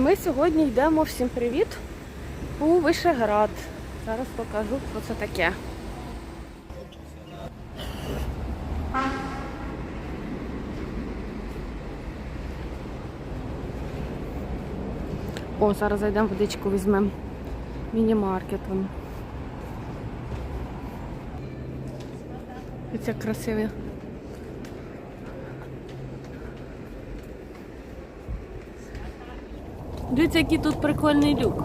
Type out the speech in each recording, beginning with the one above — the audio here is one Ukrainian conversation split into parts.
Ми сьогодні йдемо всім привіт у Вишеград. Зараз покажу, що це таке. О, зараз зайдемо водичку візьмемо. Міні-маркет. вон. І Це красиві. Дивіться, який тут прикольний люк.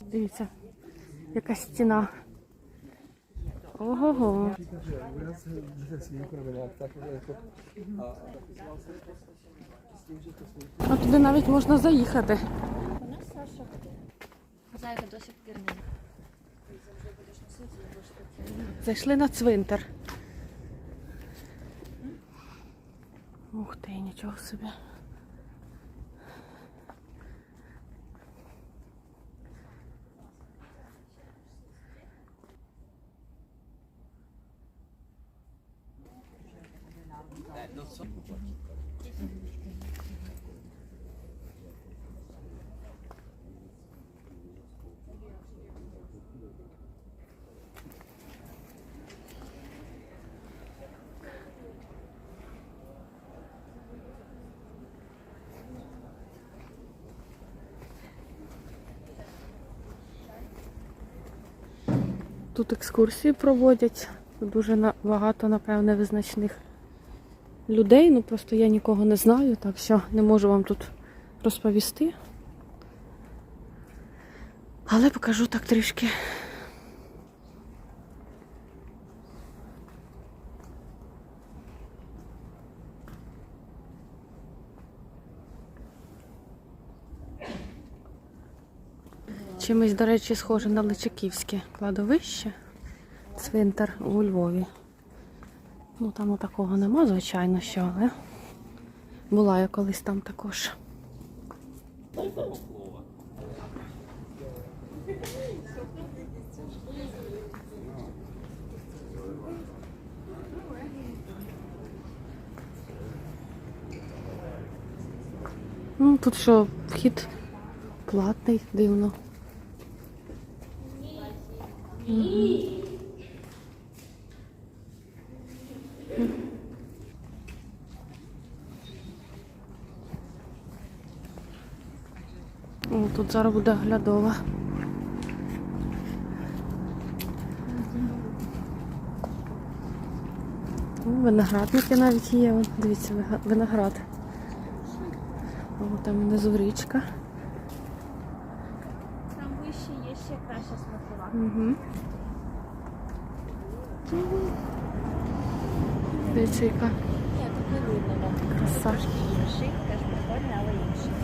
Дивіться, яка стіна. Ого-го. А туди навіть можна заїхати. Нас Саша Зайка до сих пір Зайшли на цвинтар. Ух ти, нічого собі. Тут екскурсії проводять. Дуже багато, напевне, визначних людей. Ну просто я нікого не знаю, так що не можу вам тут розповісти. Але покажу так трішки. Чимось, до речі, схоже на Личаківське кладовище, цвинтар у Львові. Ну там такого нема, звичайно, що, але була я колись там також. Ну, тут що, вхід платний, дивно. О, тут зараз буде оглядова. О, Виноградники навіть є. Дивіться, виноград. О, там внизу річка. Там вище є ще краща смакова. Угу. Дивіться, яка Ні, тут не видно краса. Інший, теж прикольний, але інший.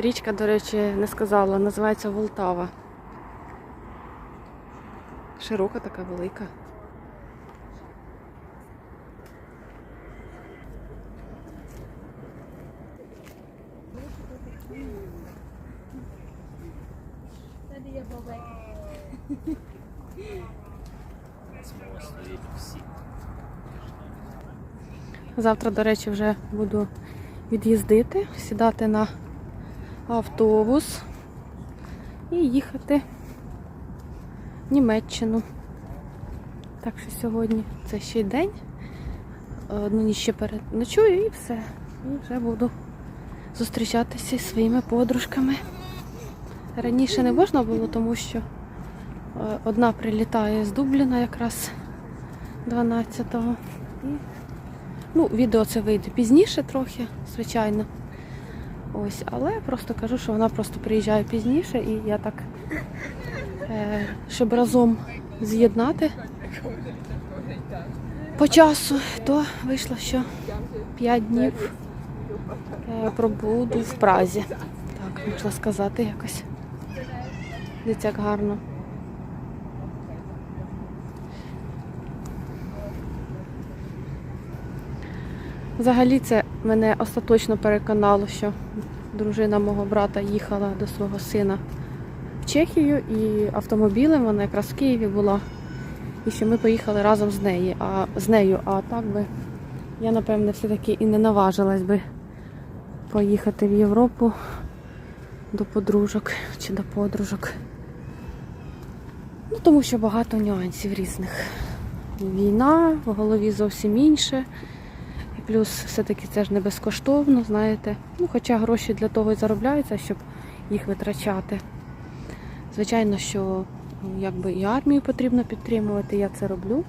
Річка, до речі, не сказала, називається Волтава. Широка така велика. Завтра, до речі, вже буду від'їздити, сідати на автобус і їхати в Німеччину. Так що сьогодні це ще й день. Одну ніч ще переночую і все. І вже буду зустрічатися зі своїми подружками. Раніше не можна було, тому що е, одна прилітає з Дубліна якраз 12-го. Ну, відео це вийде пізніше трохи, звичайно. Ось, але просто кажу, що вона просто приїжджає пізніше, і я так, е, щоб разом з'єднати по часу, то вийшло, що 5 днів е, пробуду в Празі. Так, можна сказати якось. Дивіться, як гарно. Взагалі це мене остаточно переконало, що дружина мого брата їхала до свого сина в Чехію і автомобілем вона якраз в Києві була. І що ми поїхали разом з нею. А з нею, а так би я напевне все-таки і не наважилась би поїхати в Європу до подружок чи до подружок. Ну, тому що багато нюансів різних. Війна, в голові зовсім інше. Плюс все-таки це ж не безкоштовно, знаєте. Ну, хоча гроші для того і заробляються, щоб їх витрачати. Звичайно, що ну, якби і армію потрібно підтримувати, я це роблю.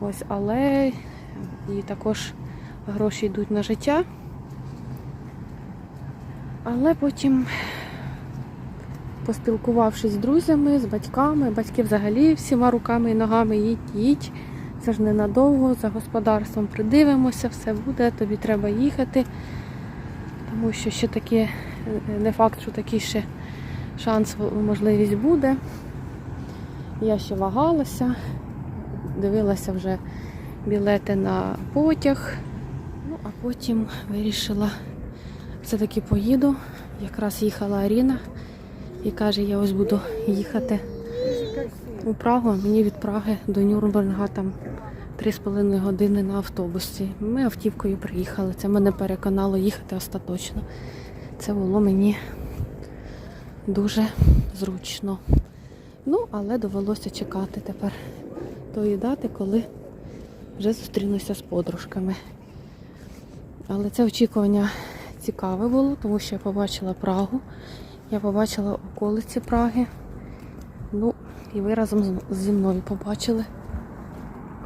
Ось, але і також гроші йдуть на життя. Але потім, поспілкувавшись з друзями, з батьками, батьки взагалі всіма руками і ногами їдь, їдь. Це ж ненадовго, за господарством придивимося, все буде, тобі треба їхати. Тому що ще таке, не факт, що такий ще шанс, можливість буде. Я ще вагалася, дивилася вже білети на потяг. Ну, а потім вирішила, все-таки поїду. Якраз їхала Аріна і каже, я ось буду їхати у Прагу. Мені від Праги до Нюрнберга там 3,5 години на автобусі. Ми автівкою приїхали. Це мене переконало їхати остаточно. Це було мені дуже зручно. Ну, але довелося чекати тепер тої дати, коли вже зустрінуся з подружками. Але це очікування цікаве було, тому що я побачила Прагу, я побачила околиці Праги. І ви разом зі мною побачили.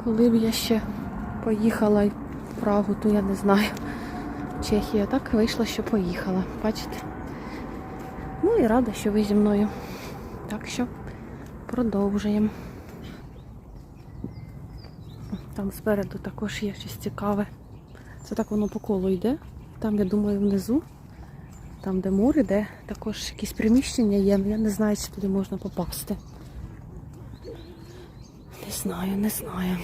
Коли б я ще поїхала в Прагу, то я не знаю. В Чехію так вийшло, що поїхала. Бачите? Ну і рада, що ви зі мною. Так що продовжуємо. Там спереду також є щось цікаве. Це так воно по колу йде. Там, я думаю, внизу, там, де море, де також якісь приміщення є, я не знаю, чи туди можна попасти. Знаю, не знаю.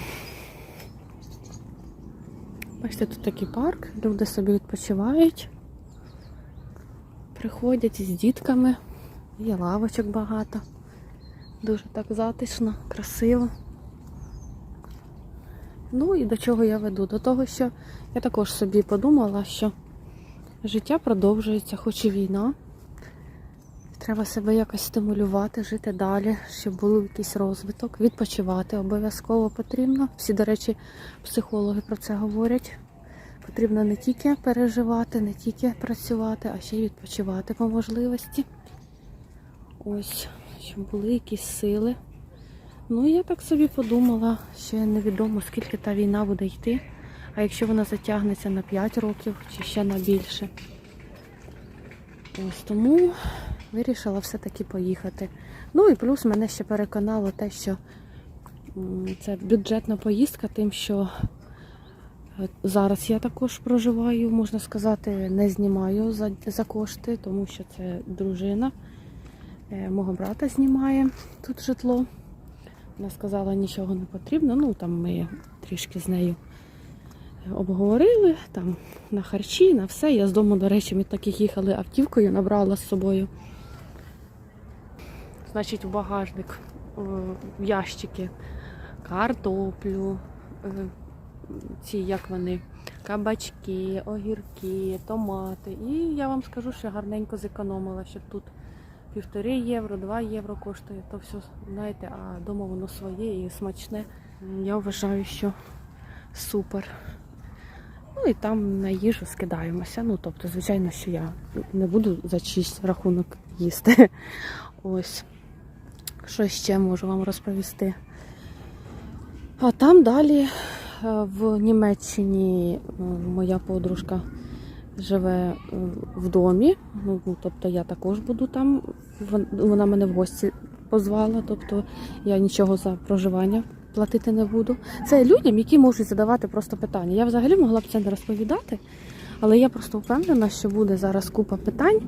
Бачите, тут такий парк, люди собі відпочивають, приходять з дітками, є лавочок багато. Дуже так затишно, красиво. Ну і до чого я веду? До того, що я також собі подумала, що життя продовжується, хоч і війна. Треба себе якось стимулювати, жити далі, щоб був якийсь розвиток. Відпочивати обов'язково потрібно. Всі, до речі, психологи про це говорять. Потрібно не тільки переживати, не тільки працювати, а ще й відпочивати по можливості. Ось, щоб були якісь сили. Ну, я так собі подумала, ще невідомо, скільки та війна буде йти. А якщо вона затягнеться на 5 років чи ще на більше. Ось тому вирішила все-таки поїхати. Ну і плюс мене ще переконало те, що це бюджетна поїздка, тим, що е, зараз я також проживаю, можна сказати, не знімаю за, за кошти, тому що це дружина е, мого брата знімає тут житло. Вона сказала, нічого не потрібно. Ну, там ми трішки з нею обговорили, там на харчі, на все. Я з дому, до речі, ми так як їхали автівкою, набрала з собою. Значить, у багажник, в ящики картоплю, е, ці як вони, кабачки, огірки, томати. І я вам скажу, що гарненько зекономила, що тут півтори євро, два євро коштує, то все, знаєте, а вдома воно своє і смачне. Я вважаю, що супер. Ну і там на їжу скидаємося. Ну, тобто, звичайно, що я не буду за чийсь рахунок їсти. Ось. Що ще можу вам розповісти? А там далі е, в Німеччині е, моя подружка живе е, в домі. Ну, тобто я також буду там. Вона мене в гості позвала, тобто я нічого за проживання платити не буду. Це людям, які можуть задавати просто питання. Я взагалі могла б це не розповідати, але я просто впевнена, що буде зараз купа питань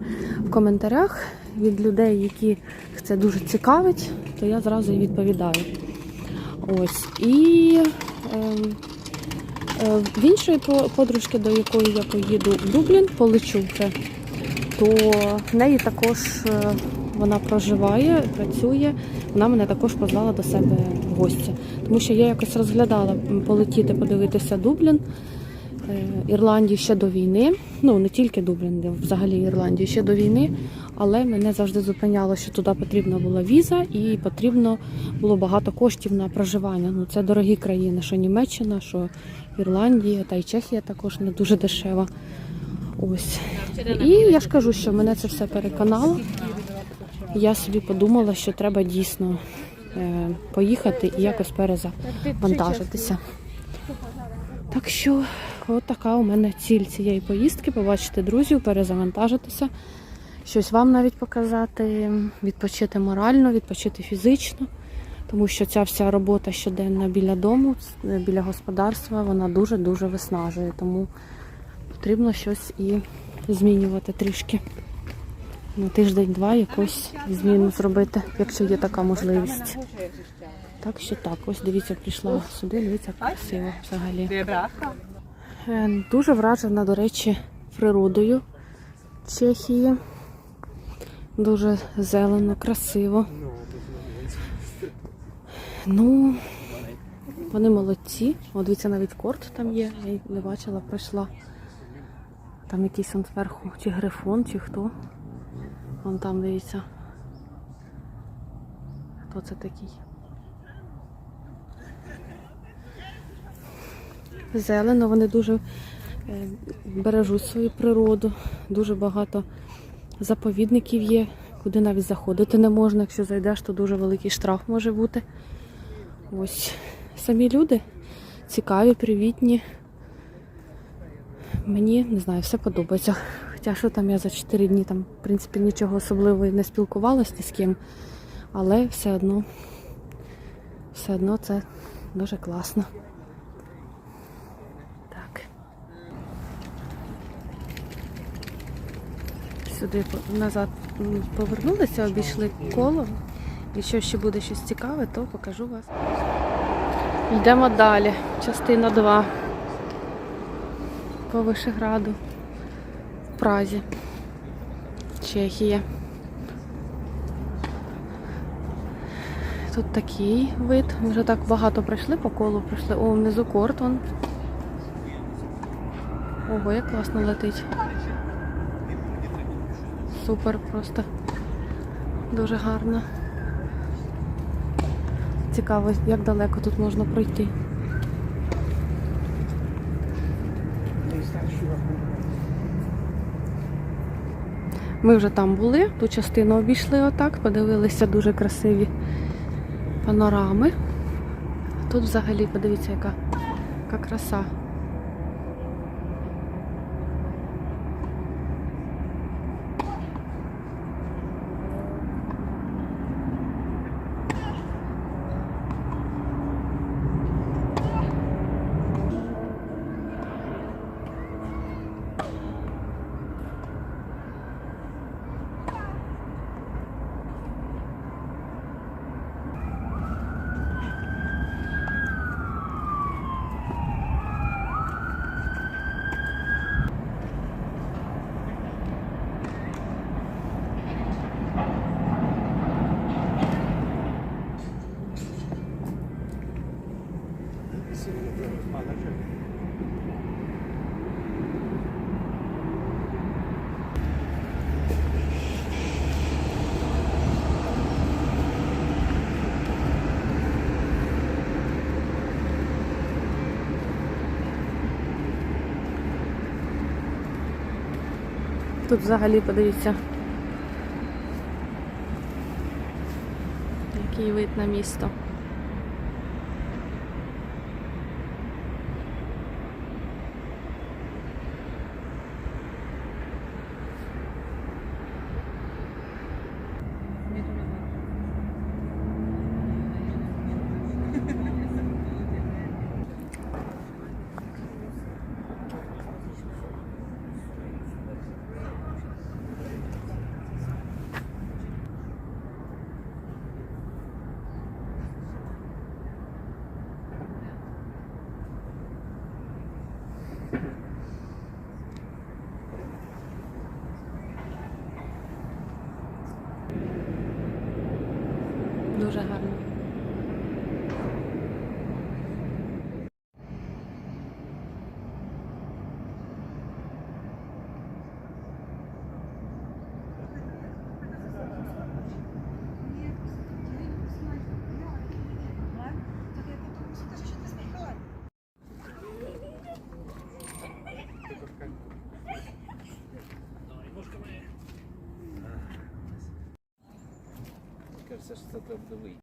в коментарях від людей, які це дуже цікавить, то я зразу і відповідаю. Ось. І ем, е, в іншої по- подружки, до якої я поїду в Дублін, полечу вже, то в неї також е, вона проживає, працює. Вона мене також позвала до себе в гості. Тому що я якось розглядала полетіти, подивитися Дублін. Е, Ірландію ще до війни. Ну не тільки Дублін, взагалі Ірландію ще до війни. Але мене завжди зупиняло, що туди потрібна була віза і потрібно було багато коштів на проживання. Ну це дорогі країни, що Німеччина, що Ірландія, та й Чехія також не дуже дешева. Ось. І я ж кажу, що мене це все переконало. Я собі подумала, що треба дійсно е, поїхати і якось перезавантажитися. Так що, от така у мене ціль цієї поїздки побачити друзів, перезавантажитися, щось вам навіть показати, відпочити морально, відпочити фізично. Тому що ця вся робота щоденна біля дому, біля господарства, вона дуже-дуже виснажує. Тому потрібно щось і змінювати трішки. На тиждень-два якусь зміну зробити, якщо є така можливість. Так що так, ось дивіться, прийшла сюди, дивіться, красиво взагалі. Е, Дуже вражена, до речі, природою Чехії. Дуже зелено, красиво. Ну, вони молодці. О, дивіться, навіть корт там є. Я не бачила, пройшла. Там якийсь он зверху, чи грифон, чи хто. Вон там дивіться. Хто це такий? Зелено, вони дуже е, бережуть свою природу. Дуже багато заповідників є, куди навіть заходити не можна. Якщо зайдеш, то дуже великий штраф може бути. Ось самі люди цікаві, привітні. Мені не знаю, все подобається. Хоча що там я за 4 дні там, в принципі, нічого особливого не спілкувалася з ким, але все одно, все одно це дуже класно. Так. Сюди назад повернулися, обійшли коло. Якщо ще буде щось цікаве, то покажу вас. Йдемо далі. Частина 2. По Вишеграду. В Празі. Чехія. Тут такий вид. Ми вже так багато пройшли по колу, пройшли. О, внизу Кортон. Ого, як класно летить. Супер просто. Дуже гарно. Цікаво, як далеко тут можна пройти. Ми вже там були, ту частину обійшли отак, подивилися дуже красиві панорами. Тут взагалі подивіться, яка, яка краса. Тут взагалі подивіться. Який вид на місто. Дуже of the week.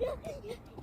yeah, yeah.